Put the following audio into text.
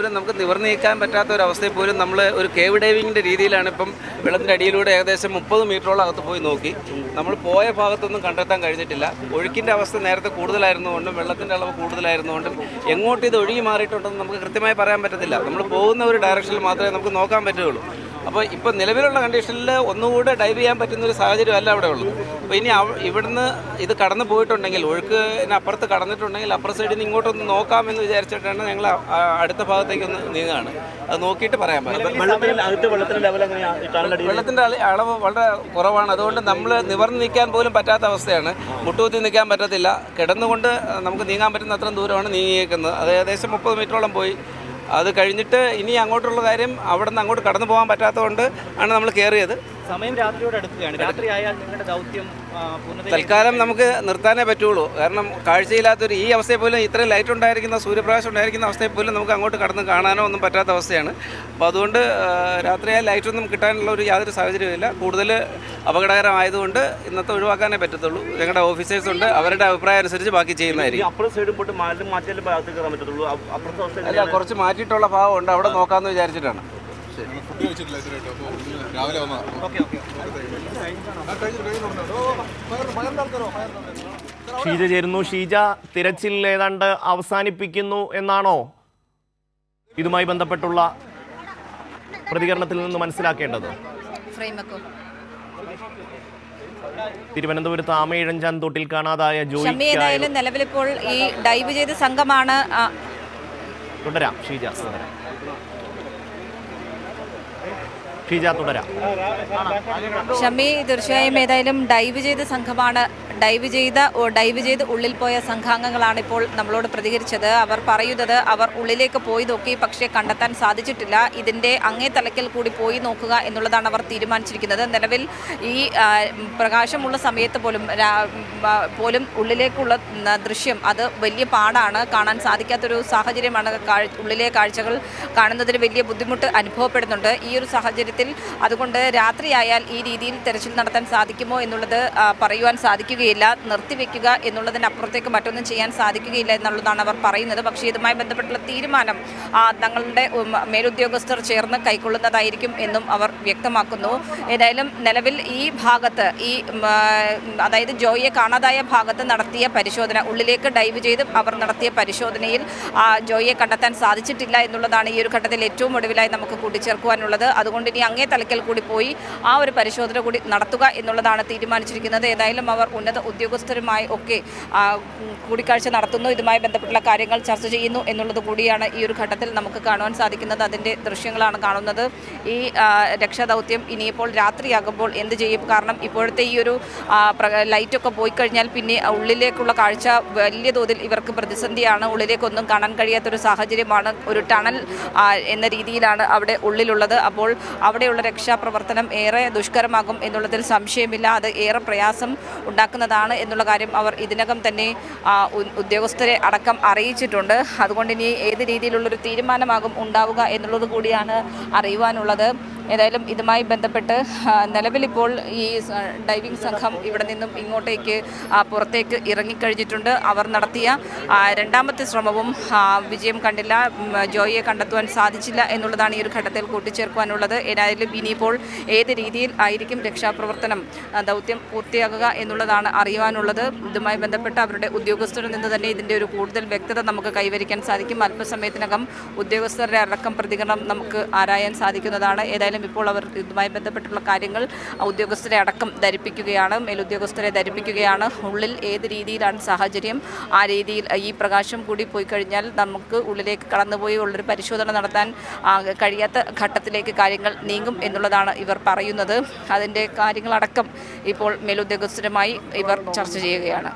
പോലും നമുക്ക് നിവർന്ന് നീക്കാൻ പറ്റാത്ത ഒരു അവസ്ഥയിൽ പോലും നമ്മൾ ഒരു കേവ് ഡൈവിങ്ങിന്റെ രീതിയിലാണ് ഇപ്പം വെള്ളത്തിന്റെ അടിയിലൂടെ ഏകദേശം മുപ്പത് മീറ്ററോളം അകത്ത് പോയി നോക്കി. നമ്മൾ പോയ ഭാഗത്തൊന്നും കണ്ടെത്താൻ കഴിഞ്ഞിട്ടില്ല. ഒഴുക്കിന്റെ അവസ്ഥ നേരത്തെ കൂടുതലായിരുന്നുകൊണ്ടും വെള്ളത്തിന്റെ അളവ് കൂടുതലായിരുന്നുകൊണ്ടും എങ്ങോട്ട് ഇത് ഒഴുകി മാറിയിട്ടുണ്ടെന്ന് നമുക്ക് കൃത്യമായി പറയാൻ പറ്റത്തില്ല. നമ്മൾ പോകുന്ന ഒരു ഡയറക്ഷനിൽ മാത്രമേ നമുക്ക് നോക്കാൻ പറ്റുകയുള്ളൂ. അപ്പോൾ ഇപ്പോൾ നിലവിലുള്ള കണ്ടീഷനിൽ ഒന്നുകൂടെ ഡൈവ് ചെയ്യാൻ പറ്റുന്ന ഒരു സാഹചര്യം അല്ല അവിടെ ഉള്ളത്. അപ്പോൾ ഇനി ഇവിടുന്ന് ഇത് കടന്നു പോയിട്ടുണ്ടെങ്കിൽ ഒഴുക്കിന് അപ്പുറത്ത് കടന്നിട്ടുണ്ടെങ്കിൽ അപ്പുറ സൈഡിൽ നിന്ന് ഇങ്ങോട്ടൊന്ന് നോക്കാമെന്ന് വിചാരിച്ചിട്ടാണ് ഞങ്ങൾ അടുത്ത ഭാഗത്തേക്ക് ഒന്ന് നീങ്ങുകയാണ്. അത് നോക്കിയിട്ട് പറയാൻ പറ്റും. വെള്ളത്തിന്റെ അളവ് വളരെ കുറവാണ്. അതുകൊണ്ട് നമ്മൾ നിവർന്ന് നിൽക്കാൻ പോലും പറ്റാത്ത അവസ്ഥയാണ്. മുട്ടുകുത്തി നിൽക്കാൻ പറ്റത്തില്ല. കിടന്നുകൊണ്ട് നമുക്ക് നീങ്ങാൻ പറ്റുന്ന അത്രയും ദൂരമാണ് നീങ്ങിയേക്കുന്നത്. അത് ഏകദേശം മുപ്പത് മീറ്ററോളം പോയി. അത് കഴിഞ്ഞിട്ട് ഇനി അങ്ങോട്ടുള്ള കാര്യം അവിടെ നിന്ന് അങ്ങോട്ട് കടന്നു പോകാൻ പറ്റാത്തതുകൊണ്ട് ആണ് നമ്മൾ കയറിയത്. സമയം രാത്രിയോട് അടുക്കുകയാണ്. രാത്രി ആയാൽ നിങ്ങളുടെ ദൗത്യം തൽക്കാലം നമുക്ക് നിർത്താനേ പറ്റുള്ളൂ. കാരണം കാഴ്ചയില്ലാത്തൊരു ഈ അവസ്ഥയിൽ പോലും ഇത്രയും ലൈറ്റ് ഉണ്ടായിരിക്കുന്ന സൂര്യപ്രകാശം ഉണ്ടായിരിക്കുന്ന അവസ്ഥയിൽ പോലും നമുക്ക് അങ്ങോട്ട് കടന്ന് കാണാനോ ഒന്നും പറ്റാത്ത അവസ്ഥയാണ്. അപ്പോൾ അതുകൊണ്ട് രാത്രിയായ ലൈറ്റൊന്നും കിട്ടാനുള്ള ഒരു യാതൊരു സാഹചര്യമില്ല കൂടുതൽ അപകടകരമായതുകൊണ്ട് ഇന്നത്തെ ഒഴിവാക്കാനേ പറ്റത്തുള്ളൂ. ഞങ്ങളുടെ ഓഫീസേഴ്സ് ഉണ്ട്. അവരുടെ അഭിപ്രായം അനുസരിച്ച് ബാക്കി ചെയ്യുന്നതായിരിക്കും. അല്ല കുറച്ച് മാറ്റിയിട്ടുള്ള ഭാഗമുണ്ട്. അവിടെ നോക്കാമെന്ന് വിചാരിച്ചിട്ടാണ്. ഫുഡ് കഴിച്ചിട്ടില്ല ഇതുവരെയായിട്ട് അപ്പോൾ രാവിലെ വന്നാ ഓക്കെ ഓക്കെ ഷീജ ചേരുന്നു. ഷീജ തിരച്ചിൽ ഏതാണ്ട് അവസാനിപ്പിക്കുന്നു എന്നാണോ ഇതുമായി ബന്ധപ്പെട്ടുള്ള പ്രതികരണത്തിൽ നിന്ന് മനസ്സിലാക്കേണ്ടത്? ഫ്രെയിമൊക്കെ. തിരുവനന്തപുരത്ത് ആമയിഴഞ്ചാൻ തോട്ടിൽ കാണാതായ ജോലി ജോയി നിലവിലിപ്പോൾ ഈ ഡൈവ് ചെയ്ത സംഘമാണ് തുടരാം. ഷീജ തുടരാം. ഷമ്മി തീർച്ചയായും ഏതായാലും ഡൈവ് ചെയ്ത സംഘമാണ് ഡൈവ് ചെയ്ത ഡൈവ് ചെയ്ത് ഉള്ളിൽ പോയ സംഘാംഗങ്ങളാണ് ഇപ്പോൾ നമ്മളോട് പ്രതികരിച്ചത്. അവർ പറയുന്നത് അവർ ഉള്ളിലേക്ക് പോയി നോക്കി പക്ഷേ കണ്ടെത്താൻ സാധിച്ചിട്ടില്ല. ഇതിന്റെ അങ്ങേ തലക്കൽ കൂടി പോയി നോക്കുക എന്നുള്ളതാണ് അവർ തീരുമാനിച്ചിരിക്കുന്നത്. നിലവിൽ ഈ പ്രകാശമുള്ള സമയത്ത് പോലും പോലും ഉള്ളിലേക്കുള്ള ദൃശ്യം അത് വലിയ പാടാണ്. കാണാൻ സാധിക്കാത്തൊരു സാഹചര്യമാണ് ഉള്ളിലെ കാഴ്ചകൾ കാണുന്നതിന് വലിയ ബുദ്ധിമുട്ട് അനുഭവപ്പെടുന്നുണ്ട്. ഈ ഒരു സാഹചര്യത്തിൽ അതുകൊണ്ട് രാത്രിയായാൽ ഈ രീതിയിൽ തെരച്ചിൽ നടത്താൻ സാധിക്കുമോ എന്നുള്ളത് പറയുവാൻ പറയുവാൻ സാധിക്കുകയില്ല നിർത്തിവെക്കുക എന്നുള്ളതിനപ്പുറത്തേക്ക് മറ്റൊന്നും ചെയ്യാൻ സാധിക്കുകയില്ല എന്നുള്ളതാണ് അവർ പറയുന്നത്. പക്ഷേ ഇതുമായി ബന്ധപ്പെട്ടുള്ള തീരുമാനം തങ്ങളുടെ മേലുദ്യോഗസ്ഥർ ചേർന്ന് കൈക്കൊള്ളുന്നതായിരിക്കും എന്നും അവർ വ്യക്തമാക്കുന്നു. ഏതായാലും നിലവിൽ ഈ ഭാഗത്ത് ഈ അതായത് ജോയിയെ കാണാതായ ഭാഗത്ത് നടത്തിയ പരിശോധന ഉള്ളിലേക്ക് ഡൈവ് ചെയ്ത് അവർ നടത്തിയ പരിശോധനയിൽ ജോയിയെ കണ്ടെത്താൻ സാധിച്ചിട്ടില്ല എന്നുള്ളതാണ് ഈ ഒരു ഘട്ടത്തിൽ ഏറ്റവും ഒടുവിലായി നമുക്ക് കൂട്ടിച്ചേർക്കുവാനുള്ളത്. അതുകൊണ്ട് ഇനി അങ്ങേ തലക്കൽ കൂടി പോയി ആ ഒരു പരിശോധന കൂടി നടത്തുക എന്നുള്ളതാണ് തീരുമാനിച്ചിരിക്കുന്നത്. ഏതായാലും അവർ ഉന്നത ഉദ്യോഗസ്ഥരുമായി ഒക്കെ കൂടിക്കാഴ്ച നടത്തുന്നു. ഇതുമായി ബന്ധപ്പെട്ടുള്ള കാര്യങ്ങൾ ചർച്ച ചെയ്യുന്നു എന്നുള്ളത് കൂടിയാണ് ഈ ഒരു ഘട്ടത്തിൽ നമുക്ക് കാണുവാൻ സാധിക്കുന്നത്. അതിന്റെ ദൃശ്യങ്ങളാണ് കാണുന്നത്. ഈ രക്ഷാദൗത്യം ഇനിയിപ്പോൾ രാത്രിയാകുമ്പോൾ എന്ത് ചെയ്യും? കാരണം ഇപ്പോഴത്തെ ഈ ഒരു ലൈറ്റൊക്കെ പോയി കഴിഞ്ഞാൽ പിന്നെ ഉള്ളിലേക്കുള്ള കാഴ്ച വലിയ തോതിൽ ഇവർക്ക് പ്രതിസന്ധിയാണ്. ഉള്ളിലേക്കൊന്നും കാണാൻ കഴിയാത്തൊരു സാഹചര്യമാണ് ഒരു ടണൽ എന്ന രീതിയിലാണ് അവിടെ ഉള്ളിലുള്ളത്. അപ്പോൾ അവിടെയുള്ള രക്ഷാപ്രവർത്തനം ഏറെ ദുഷ്കരമാകും എന്നുള്ളതിൽ സംശയമില്ല. അത് ഏറെ പ്രയാസം ഉണ്ടാക്കുന്നതാണ് എന്നുള്ള കാര്യം അവർ ഇതിനകം തന്നെ ഉദ്യോഗസ്ഥരെ അടക്കം അറിയിച്ചിട്ടുണ്ട്. അതുകൊണ്ട് ഇനി ഏത് രീതിയിലുള്ളൊരു തീരുമാനമാകും ഉണ്ടാവുക എന്നുള്ളത് കൂടിയാണ് അറിയുവാനുള്ളത്. ഏതായാലും ഇതുമായി ബന്ധപ്പെട്ട് നിലവിലിപ്പോൾ ഈ ഡൈവിംഗ് സംഘം ഇവിടെ നിന്നും ഇങ്ങോട്ടേക്ക് പുറത്തേക്ക് ഇറങ്ങിക്കഴിഞ്ഞിട്ടുണ്ട്. അവർ നടത്തിയ രണ്ടാമത്തെ ശ്രമവും വിജയം കണ്ടില്ല ജോയിയെ കണ്ടെത്തുവാൻ സാധിച്ചില്ല എന്നുള്ളതാണ് ഈ ഒരു ഘട്ടത്തിൽ കൂട്ടിച്ചേർക്കുവാനുള്ളത്. ഏതായാലും ഇനിയിപ്പോൾ ഏത് രീതിയിൽ ആയിരിക്കും രക്ഷാപ്രവർത്തനം ദൗത്യം പൂർത്തിയാകുക എന്നുള്ളതാണ് അറിയുവാനുള്ളത്. ഇതുമായി ബന്ധപ്പെട്ട് അവരുടെ ഉദ്യോഗസ്ഥരിൽ നിന്ന് തന്നെ ഇതിന്റെ ഒരു കൂടുതൽ വ്യക്തത നമുക്ക് കൈവരിക്കാൻ സാധിക്കും. അല്പസമയത്തിനകം ഉദ്യോഗസ്ഥരുടെ അടക്കം പ്രതികരണം നമുക്ക് ആരായാൻ സാധിക്കുന്നതാണ്. ഏതായാലും ഇപ്പോൾ അവർ ഇതുമായി ബന്ധപ്പെട്ടുള്ള കാര്യങ്ങൾ ഉദ്യോഗസ്ഥരെ അടക്കം ധരിപ്പിക്കുകയാണ് മേലുദ്യോഗസ്ഥരെ ധരിപ്പിക്കുകയാണ്. ഉള്ളിൽ ഏത് രീതിയിലാണ് സാഹചര്യം? ആ രീതിയിൽ ഈ പ്രകാശം കൂടി പോയി കഴിഞ്ഞാൽ നമുക്ക് ഉള്ളിലേക്ക് കടന്നുപോയി ഉള്ളൊരു പരിശോധന നടത്താൻ കഴിയാത്ത ഘട്ടത്തിലേക്ക് കാര്യങ്ങൾ നീങ്ങും എന്നുള്ളതാണ് ഇവർ പറയുന്നത്. അതിന്റെ കാര്യങ്ങളടക്കം ഇപ്പോൾ മേലുദ്യോഗസ്ഥരുമായി ഇവർ ചർച്ച ചെയ്യുകയാണ്.